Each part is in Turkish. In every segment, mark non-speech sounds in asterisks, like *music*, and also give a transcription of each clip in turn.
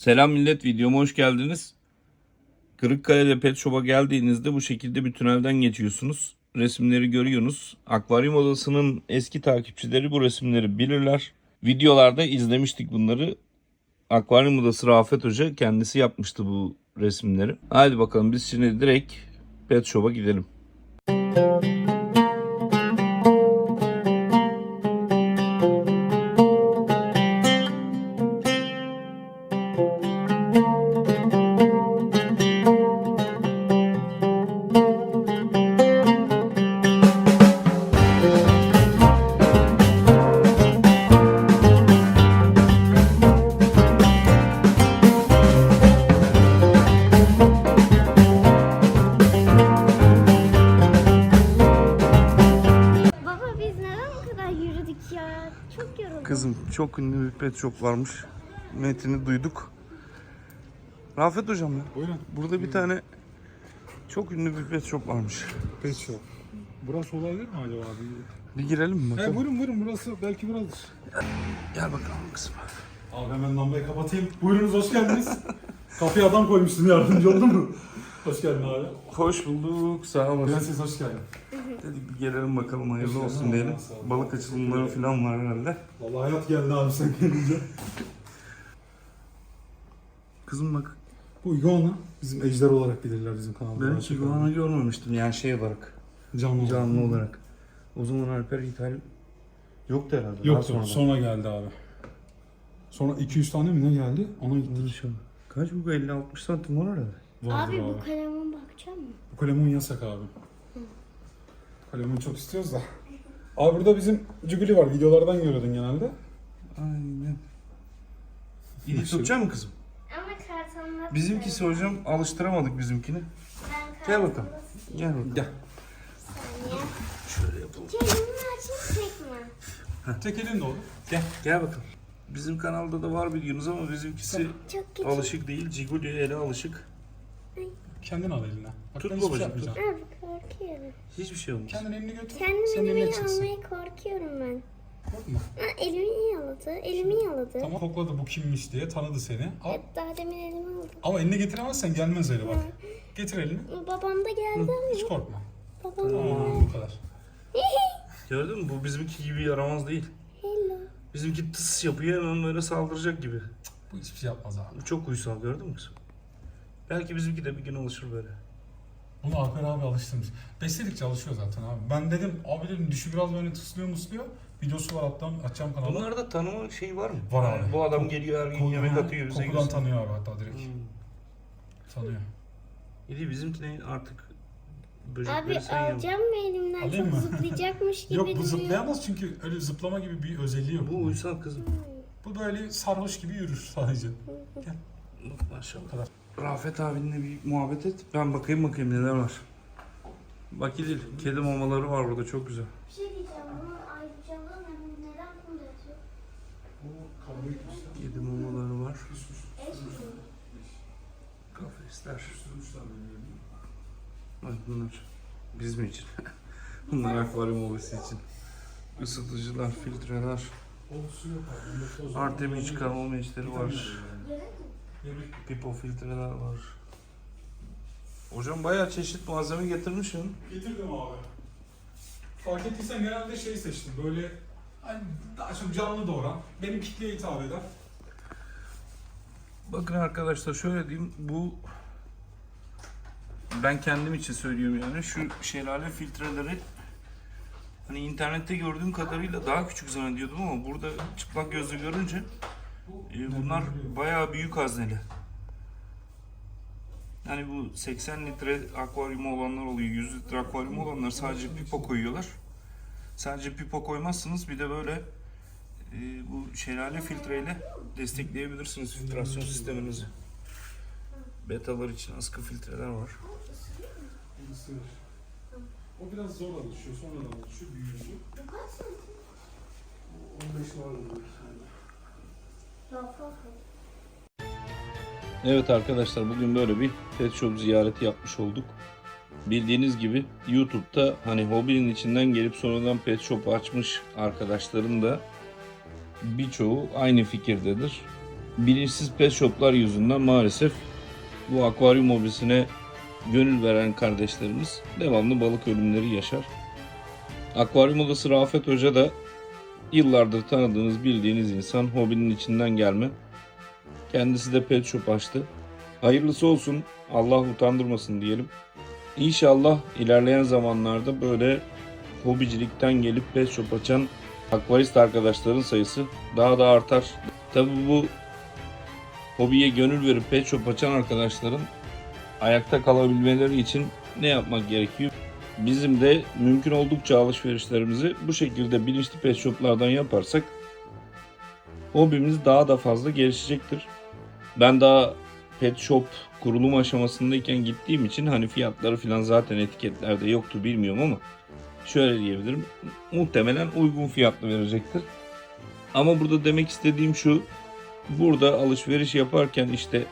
Selam millet videoma hoş geldiniz. Kırıkkale'de Pet Shop'a geldiğinizde bu şekilde bir tünelden geçiyorsunuz. Resimleri görüyorsunuz. Akvaryum odasının eski takipçileri bu resimleri bilirler. Videolarda izlemiştik bunları. Akvaryum odası Rafet Hoca kendisi yapmıştı bu resimleri. Haydi bakalım biz şimdi direkt Pet Shop'a gidelim. Baba biz neden kadar yürüdük ya? Çok yorulduk. Kızım çok ünlü bir pet shop varmış. Metini duyduk. Rafet hocam ya. Buyurun. Burada bir tane çok ünlü bir pet shop varmış. Pet shop. Burası olabilir mi acaba abi? Bir girelim mi He bakalım? buyurun buyurun burası belki buradır. Gel bakalım kızım. Abi hemen lambayı kapatayım. Buyurunuz hoş geldiniz. *laughs* Kapıya adam koymuşsun yardımcı oldun mu? Hoş geldin abi. Hoş bulduk. Sağ olasın. Prenses hoş geldin. Dedik bir gelelim bakalım hayırlı Hoş olsun geldin. diyelim. Sağ ol. Balık açılımları falan var herhalde. Vallahi hayat geldi abi sen gelince. Kızım bak Bu iguana bizim ejder olarak bilirler bizim kanalda. ben hiç iguana görmemiştim yani şey olarak. Canlı. Canlı olarak. O zaman Alper ithal yoktu herhalde. Daha Yoktu sonradan. sonra geldi abi. Sonra 200 tane mi ne geldi? Ona gittik. İnşallah. Kaç bu 50-60 santim var herhalde. Vardır Abi bu kaleme bakacak mısın? Bu kalemun yasak abi. Kalemun çok istiyoruz da. Abi burada bizim Cuguli var. Videolardan görüyordun genelde. Aynen. İyi tutacak mı kızım? Kartonla... Bizimkisi hocam alıştıramadık bizimkini. Gel bakalım. Gel bakalım. Gel. Şöyle yapalım. Kendini açın çekme. Tek elin de olur. Gel. Gel bakalım. Bizim kanalda da var videomuz ama bizimkisi Çok alışık değil. Cigulio'ya ele alışık. Kendin al eline. Bak Tut şey babacığım, tut. yapmayacağım. Abi korkuyorum. Hiçbir şey olmaz. Kendin elini götür. Kendimi elime çıksın. almaya korkuyorum ben. Korkma. Ha, elimi yaladı. Elimi yaladı. Tamam kokladı bu kimmiş diye tanıdı seni. Al. Hep daha demin elimi aldı. Ama eline getiremezsen gelmez öyle bak. Getir elini. Babam da geldi Hiç ama. korkma. Babam Tamam bu kadar. *laughs* Gördün mü? Bu bizimki gibi yaramaz değil. Hello. Bizimki tıs yapıyor hemen böyle saldıracak gibi. Bu hiçbir şey yapmaz abi. Bu çok uysal gördün mü kızım? Belki bizimki de bir gün alışır böyle. Bunu Alper abi alıştırmış. Besledikçe alışıyor zaten abi. Ben dedim abi dedim dişi biraz böyle tıslıyor musluyor. Videosu var hatta açacağım kanalda. Bunlarda tanıma şeyi var mı? Var abi. Bu adam Kok- geliyor her gün Koku- yemek atıyor bize. Kokudan gösteriyor. tanıyor abi hatta direkt. Hmm. Tanıyor. İyi değil bizimkine artık Abi böcekleri sen yap. alacağım mı elimden? Alayım Çok mı? zıplayacakmış *laughs* gibi Yok bu duruyor. zıplayamaz çünkü öyle zıplama gibi bir özelliği yok. Bu uysal kızım. Bu böyle sarhoş gibi yürür sadece. Bak maşallah. kadar. Rafet abinle bir muhabbet et. Ben bakayım bakayım neler var. Bak İdil, kedi mamaları var burada çok güzel. Bir şey diyeceğim. Bunu ayrıcalığı ne? Neden bunu yazıyor? Kedi mamaları var. Eş mi? Kafesler. Bak bunlar bizim için. *laughs* bunlar akvaryum ovası için. Isıtıcılar, filtreler. Artemi çıkarma meşleri var. Pipo filtreler var. Hocam bayağı çeşit malzeme getirmişsin. Getirdim abi. Fark ettiysen genelde şey seçtim böyle hani daha çok canlı doğuran, benim kitleye hitap eden. Bakın arkadaşlar şöyle diyeyim bu ben kendim için söylüyorum yani şu şelale filtreleri hani internette gördüğüm kadarıyla daha küçük zannediyordum ama burada çıplak gözle görünce e, bunlar bayağı büyük hazneli. Yani bu 80 litre akvaryumu olanlar oluyor, 100 litre akvaryumu olanlar sadece pipo koyuyorlar. Sadece pipo koymazsınız bir de böyle bu şelale filtreyle destekleyebilirsiniz filtrasyon sisteminizi. Betalar için askı filtreler var. O biraz zor alışıyor, sonradan alışıyor, büyüyünce. Kaç santim? 15 vardır. Evet arkadaşlar bugün böyle bir pet shop ziyareti yapmış olduk. Bildiğiniz gibi YouTube'da hani hobinin içinden gelip sonradan pet shop açmış arkadaşların da birçoğu aynı fikirdedir. bilinçsiz pet shoplar yüzünden maalesef bu akvaryum hobisine gönül veren kardeşlerimiz devamlı balık ölümleri yaşar. Akvaryum odası Rafet Hoca da yıllardır tanıdığınız bildiğiniz insan hobinin içinden gelme. Kendisi de pet shop açtı. Hayırlısı olsun Allah utandırmasın diyelim. İnşallah ilerleyen zamanlarda böyle hobicilikten gelip pet shop açan akvarist arkadaşların sayısı daha da artar. Tabi bu hobiye gönül verip pet shop açan arkadaşların ayakta kalabilmeleri için ne yapmak gerekiyor? Bizim de mümkün oldukça alışverişlerimizi bu şekilde bilinçli pet shoplardan yaparsak hobimiz daha da fazla gelişecektir. Ben daha pet shop kurulum aşamasındayken gittiğim için hani fiyatları falan zaten etiketlerde yoktu bilmiyorum ama şöyle diyebilirim. Muhtemelen uygun fiyatlı verecektir. Ama burada demek istediğim şu. Burada alışveriş yaparken işte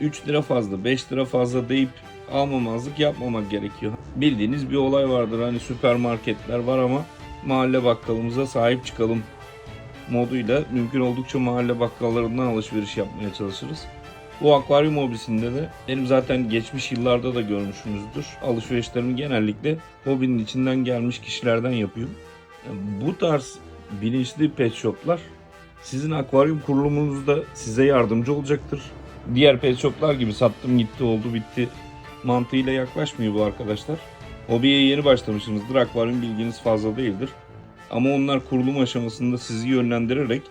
3 lira fazla 5 lira fazla deyip almamazlık yapmamak gerekiyor. Bildiğiniz bir olay vardır hani süpermarketler var ama mahalle bakkalımıza sahip çıkalım moduyla mümkün oldukça mahalle bakkallarından alışveriş yapmaya çalışırız. Bu akvaryum hobisinde de benim zaten geçmiş yıllarda da görmüşsünüzdür. Alışverişlerimi genellikle hobinin içinden gelmiş kişilerden yapıyorum. Bu tarz bilinçli pet shoplar sizin akvaryum kurulumunuzda size yardımcı olacaktır. Diğer pet shoplar gibi sattım gitti oldu bitti mantığıyla yaklaşmıyor bu arkadaşlar. Hobiye yeni başlamışsınızdır. Akvaryum bilginiz fazla değildir. Ama onlar kurulum aşamasında sizi yönlendirerek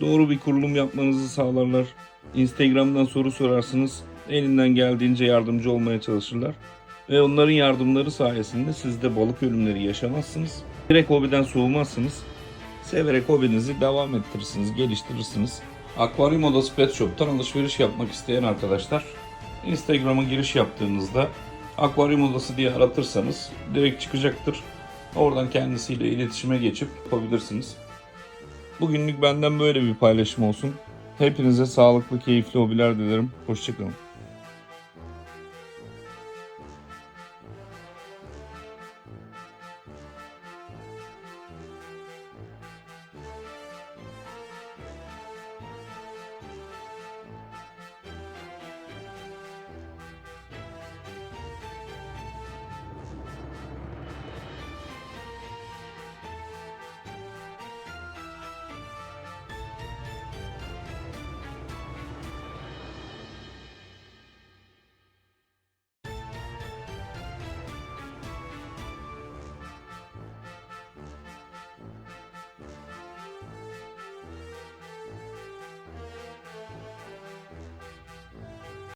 doğru bir kurulum yapmanızı sağlarlar. Instagram'dan soru sorarsınız. Elinden geldiğince yardımcı olmaya çalışırlar. Ve onların yardımları sayesinde siz de balık ölümleri yaşamazsınız. Direkt hobiden soğumazsınız. Severek hobinizi devam ettirirsiniz, geliştirirsiniz. Akvaryum Odası Pet Shop'tan alışveriş yapmak isteyen arkadaşlar Instagram'a giriş yaptığınızda Akvaryum Odası diye aratırsanız direkt çıkacaktır. Oradan kendisiyle iletişime geçip yapabilirsiniz. Bugünlük benden böyle bir paylaşım olsun. Hepinize sağlıklı, keyifli hobiler dilerim. Hoşçakalın.